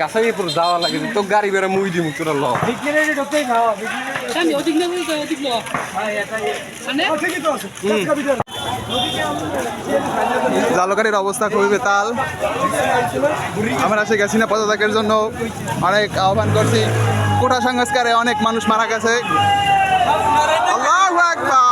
কাছাইপুর যাওয়া লাগে তো গাড়ি বেড়া মুই দিমু তোরা ল। সামনে অবস্থা খুবই বেতাল। আমরা এসে গেছি না পদত্যাগের জন্য। অনেক আহ্বান করছি। কোটা সংস্কারে অনেক মানুষ মারা গেছে। আল্লাহু আকবার।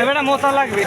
এবারে মোতা লাগবে।